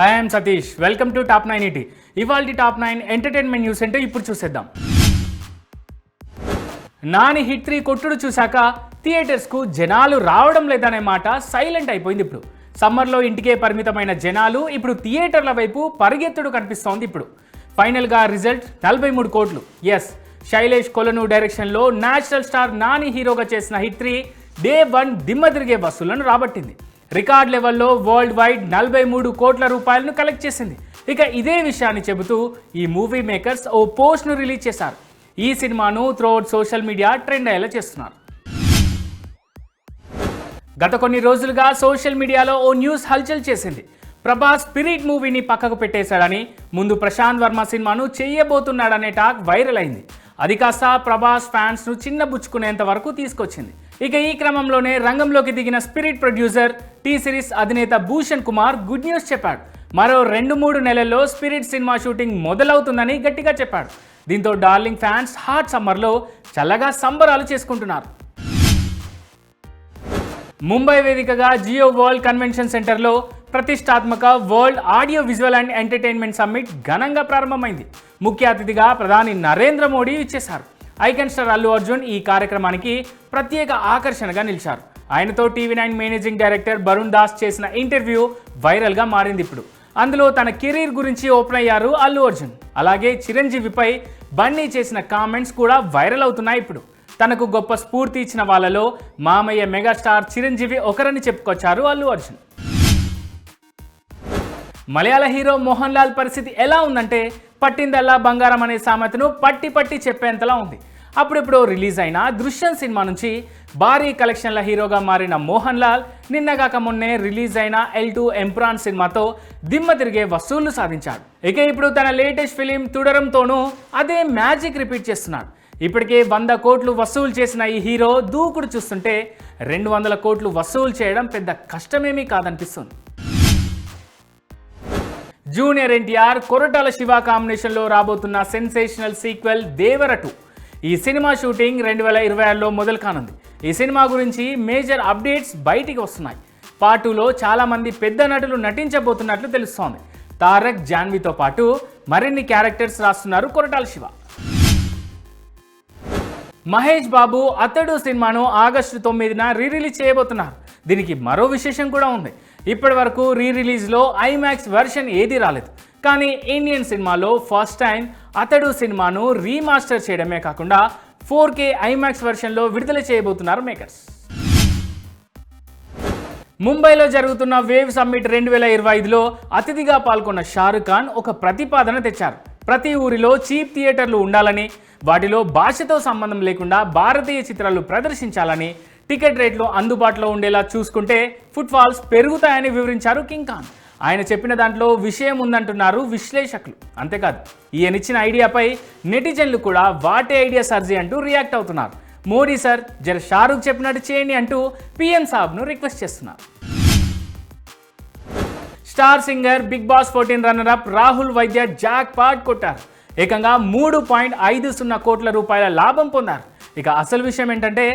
Hi I'm Satish welcome to top nine ET ఇవాళ top nine entertainment news అంటే ఇప్పుడు చూసేద్దాం. నాని హిట్ త్రీ కొట్టుడు చూశాక థియేటర్స్కు జనాలు రావడం లేదనే మాట సైలెంట్ అయిపోయింది ఇప్పుడు. సమ్మర్లో ఇంటికే పరిమితమైన జనాలు ఇప్పుడు థియేటర్ల వైపు పరిగెత్తుడు కనిపిస్తోంది ఇప్పుడు. ఫైనల్గా రిజల్ట్ నలభై మూడు కోట్లు. ఎస్ శైలేష్ కొలను డైరెక్షన్లో నేషనల్ స్టార్ నాని హీరోగా చేసిన హిట్ త్రీ డే వన్ దిమ్మ తిరిగే బస్సులను రాబట్టింది. రికార్డ్ లెవెల్లో వరల్డ్ వైడ్ నలభై మూడు కోట్ల రూపాయలను కలెక్ట్ చేసింది. ఇక ఇదే విషయాన్ని చెబుతూ ఈ మూవీ మేకర్స్ ఓ పోస్ట్ను రిలీజ్ చేశారు. ఈ సినిమాను త్రోఅవుట్ సోషల్ మీడియా ట్రెండ్ అయ్యేలా చేస్తున్నారు. గత కొన్ని రోజులుగా సోషల్ మీడియాలో ఓ న్యూస్ హల్చల్ చేసింది. ప్రభాస్ స్పిరిట్ మూవీని పక్కకు పెట్టేశాడని ముందు ప్రశాంత్ వర్మ సినిమాను చేయబోతున్నాడనే టాక్ వైరల్ అయింది. అది కాస్త ప్రభాస్ ఫ్యాన్స్ను చిన్నబుచ్చుకునేంత వరకు తీసుకొచ్చింది. ఇక ఈ క్రమంలోనే రంగంలోకి దిగిన స్పిరిట్ ప్రొడ్యూసర్ టీ సిరీస్ అధినేత భూషణ్ కుమార్ గుడ్ న్యూస్ చెప్పాడు. మరో రెండు మూడు నెలల్లో స్పిరిట్ సినిమా షూటింగ్ మొదలవుతుందని గట్టిగా చెప్పాడు. దీంతో డార్లింగ్ ఫ్యాన్స్ హాట్ సమ్మర్లో చల్లగా సంబరాలు చేసుకుంటున్నారు. ముంబై వేదికగా జియో వరల్డ్ కన్వెన్షన్ సెంటర్లో ప్రతిష్టాత్మక world audio visual and entertainment summit ఘనంగా ప్రారంభమైంది. ముఖ్య అతిథిగా ప్రధాని నరేంద్ర మోడీ ఇచ్చేశారు ఐకన్ స్టార్ అల్లు అర్జున్ ఈ కార్యక్రమానికి ప్రత్యేక ఆకర్షణగా నిలిచారు. ఆయనతో TV nine managing director Varun Das చేసిన ఇంటర్వ్యూ వైరల్గా మారింది ఇప్పుడు. అందులో తన కెరీర్ గురించి ఓపెన్ అయ్యారు అల్లు అర్జున్. అలాగే చిరంజీవిపై బన్నీ చేసిన కామెంట్స్ కూడా వైరల్ అవుతున్నాయి ఇప్పుడు. తనకు గొప్ప స్ఫూర్తి ఇచ్చిన వాళ్ళలో మామయ్య మెగాస్టార్ చిరంజీవి ఒకరని చెప్పుకొచ్చారు అల్లు అర్జున్. మలయాళ హీరో మోహన్ లాల్ పరిస్థితి ఎలా ఉందంటే పట్టిందల్లా బంగారం అనే సామెతను పట్టి పట్టి చెప్పేంతలా ఉంది. అప్పుడిప్పుడు రిలీజ్ అయిన దృశ్యం సినిమా నుంచి భారీ కలెక్షన్ల హీరోగా మారిన మోహన్ లాల్ నిన్నగాక మొన్నే రిలీజ్ అయిన ఎల్ టూ ఎంప్రాన్ సినిమాతో దిమ్మ తిరిగే వసూళ్ళు సాధించాడు. ఇక ఇప్పుడు తన లేటెస్ట్ ఫిలిం తుడరంతోనూ అదే మ్యాజిక్ రిపీట్ చేస్తున్నాడు. ఇప్పటికే వంద కోట్లు వసూలు చేసిన ఈ హీరో దూకుడు చూస్తుంటే రెండు వందల కోట్లు వసూలు చేయడం పెద్ద కష్టమేమీ కాదనిపిస్తుంది. జూనియర్ ఎన్టీఆర్ కొరటాల శివ కాంబినేషన్లో రాబోతున్న సెన్సేషనల్ సీక్వెల్ దేవరటు. ఈ సినిమా షూటింగ్ రెండు వేల ఇరవై ఆరులో మొదలు కానుంది. ఈ సినిమా గురించి మేజర్ అప్డేట్స్ బయటికి వస్తున్నాయి. పార్ట్ టూలో చాలామంది పెద్ద నటులు నటించబోతున్నట్లు తెలుస్తోంది. తారక్ జాన్వీతో పాటు మరిన్ని క్యారెక్టర్స్ రాస్తున్నారు కొరటాల శివ. మహేష్ బాబు అతడు సినిమాను ఆగస్టు తొమ్మిదిన రీ రిలీజ్ చేయబోతున్నారు. దీనికి మరో విశేషం కూడా ఉంది. ఇప్పటి వరకు రీ రిలీజ్లో ఐమాక్స్ వెర్షన్ ఏది రాలేదు. కానీ ఇండియన్ సినిమాలో ఫస్ట్ టైం అతడు సినిమాను రీమాస్టర్ చేయడమే కాకుండా ఫోర్ కే ఐమాక్స్ వెర్షన్లో విడుదల చేయబోతున్నారు మేకర్స్ ముంబైలో జరుగుతున్న వేవ్ సమ్మిట్ రెండు వేల ఇరవై ఐదులో అతిథిగా పాల్గొన్న షారుఖ్ ఖాన్ ఒక ప్రతిపాదన తెచ్చారు. ప్రతి ఊరిలో చీప్ థియేటర్లు ఉండాలని వాటిలో భాషతో సంబంధం లేకుండా భారతీయ చిత్రాలు ప్రదర్శించాలని టికెట్ రేట్లు అందుబాటులో ఉండేలా చూసుకుంటే ఫుట్ఫాల్స్ పెరుగుతాయని వివరించారు కింగ్ ఖాన్. ఆయన చెప్పిన దాంట్లో విషయం ఉందంటున్నారు విశ్లేషకులు. అంతేకాదు ఈయనిచ్చిన ఐడియాపై నెటిజన్లు కూడా వాటే ఐడియా సర్జీ అంటూ రియాక్ట్ అవుతున్నారు. మోడీ సార్ జర షారుఖ్ చెప్పినట్టు చేయండి అంటూ పిఎం సాబ్ను రిక్వెస్ట్ చేస్తున్నారు. Star singer Bigg Boss fourteen runner up Rahul Vaidya jackpot కొట్టారు. ఏకంగా మూడు పాయింట్ ఐదు సున్నా కోట్ల రూపాయల లాభం పొందారు. ఇక అసలు విషయం ఏంటంటే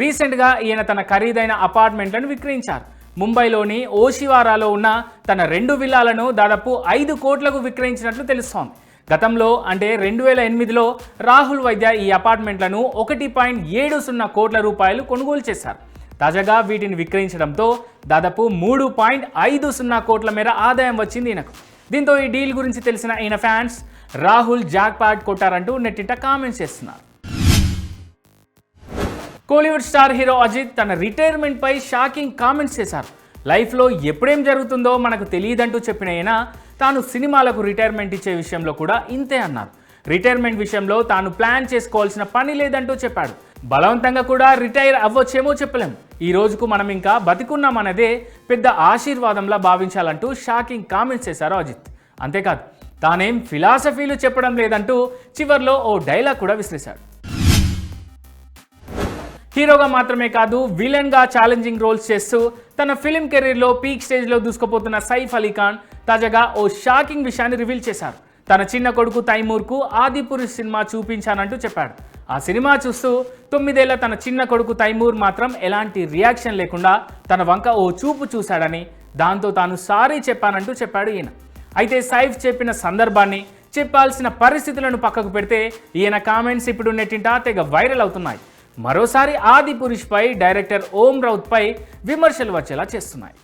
రీసెంట్గా ఈయన తన ఖరీదైన అపార్ట్మెంట్లను విక్రయించారు. ముంబైలోని ఓషివారాలో ఉన్న తన రెండు విల్లాలను దాదాపు ఐదు కోట్లకు విక్రయించినట్లు తెలుస్తోంది. గతంలో అంటే రెండు వేల ఎనిమిదిలో రాహుల్ వైద్య ఈ అపార్ట్మెంట్లను ఒకటి పాయింట్ ఏడు సున్నా కోట్ల రూపాయలు కొనుగోలు చేశారు. తాజాగా వీటిని విక్రయించడంతో దాదాపు మూడు పాయింట్ ఐదు సున్నా కోట్ల మేర ఆదాయం వచ్చింది ఈయనకు. దీంతో ఈ డీల్ గురించి తెలిసిన ఈయన ఫ్యాన్స్ రాహుల్ జాక్ పాట్ కొట్టారంటూ నెట్టింట కామెంట్స్ చేస్తున్నారు. కోలీవుడ్ స్టార్ హీరో అజిత్ తన రిటైర్మెంట్పై షాకింగ్ కామెంట్స్ చేశారు. లైఫ్లో ఎప్పుడేం జరుగుతుందో మనకు తెలియదంటూ చెప్పిన అయినా తాను సినిమాలకు రిటైర్మెంట్ ఇచ్చే విషయంలో కూడా ఇంతే అన్నారు. రిటైర్మెంట్ విషయంలో తాను ప్లాన్ చేసుకోవాల్సిన పని లేదంటూ చెప్పాడు. బలవంతంగా కూడా రిటైర్ అవ్వచ్చేమో చెప్పలేం. ఈ రోజుకు మనం ఇంకా బతికున్నామన్నదే పెద్ద ఆశీర్వాదంలా భావించాలంటూ షాకింగ్ కామెంట్స్ చేశారు అజిత్. అంతేకాదు తానేం ఫిలాసఫీలు చెప్పడం లేదంటూ చివర్లో ఓ డైలాగ్ కూడా విసిరేశాడు. హీరోగా మాత్రమే కాదు విలన్గా ఛాలెంజింగ్ రోల్స్ చేస్తూ తన ఫిలిం కెరీర్లో పీక్ స్టేజ్లో దూసుకుపోతున్న సైఫ్ అలీ ఖాన్ తాజాగా ఓ షాకింగ్ విషయాన్ని రివీల్ చేశారు. తన చిన్న కొడుకు తైమూర్కు ఆదిపురుష్ సినిమా చూపించానంటూ చెప్పాడు. ఆ సినిమా చూస్తూ తొమ్మిదేళ్ళ తన చిన్న కొడుకు తైమూర్ మాత్రం ఎలాంటి రియాక్షన్ లేకుండా తన వంక ఓ చూపు చూశాడని దాంతో తాను సారీ చెప్పానంటూ చెప్పాడు ఈయన. అయితే సైఫ్ చెప్పిన సందర్భాన్ని చెప్పాల్సిన పరిస్థితులను పక్కకు పెడితే ఈయన కామెంట్స్ ఇప్పుడు నెట్టింటా తెగ వైరల్ అవుతున్నాయి. మరోసారి ఆది పురుష్పై డైరెక్టర్ ఓం రౌత్పై విమర్శలు వచ్చేలా చేస్తున్నాయి.